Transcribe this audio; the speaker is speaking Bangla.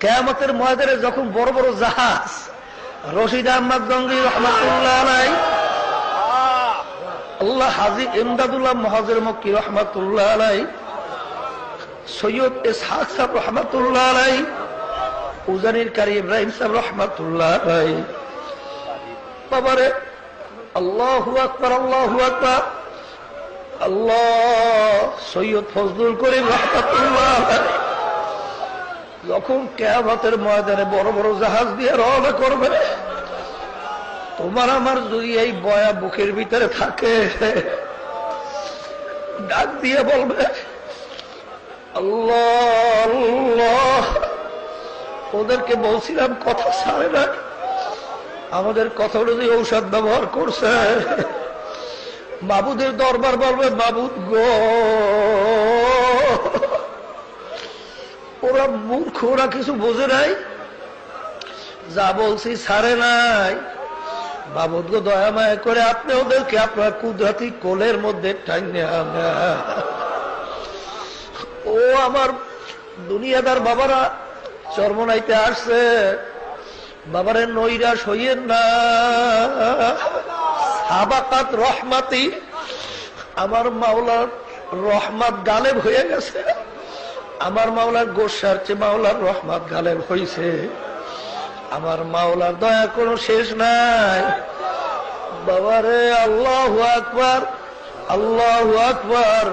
কেয়ামতের ময়দানে যখন বড় বড় জাহাজ, রশিদ আহমদ গঙ্গি রহমতুল্লাহ আলাই আল্লাহ হাজি ইমদাদুল্লাহ মহাজের মক্কি রহমতুল্লাহ সৈয়দ রহমতুল্লাহ উজানির কারি ইব্রাহিম রহমতুল্লাহ বাবারে, আল্লাহ আকবর আল্লাহ আকবর। আল্লাহ সৈয়দ ফজলুল করিম রহমতুল্লাহ। যখন কেয়ামতের ময়দানে বড় বড় জাহাজ দিয়ে রওনা করবে। তোমার আমার যদি এই বয়া বুকের ভিতরে থাকে, ডাক দিয়ে বলবে, আল্লাহ ওদেরকে বলছিলাম, কথা ছাড়ে না। আমাদের কথা অনুযায়ী ঔষধ ব্যবহার করছে, বাবুদের দরবার বলবে, বাবুদ গো ওরা মূর্খ ওরা কিছু বোঝে নাই। যা বলছি ছাড়ে নাই। বাবুদ গো, দয়া মায়া করে আপনি ওদেরকে আপনার কুদরতি কোলের মধ্যে টাইনে ও আমার দুনিয়াদার বাবারা, চর্মনাইতে আসছে। বাবারে নৈরা সইয়েন না। সাবাকাত রহমাতি, আমার মাওলার রহমাত গালেব হয়ে গেছে। আমার মাওলার গোসার চেয়ে মাওলার রহমত গালেব হয়েছে আমার মাওলার দয়া কোনো শেষ নাই। বাবারে, আল্লাহ আকবার আল্লাহ আকবার।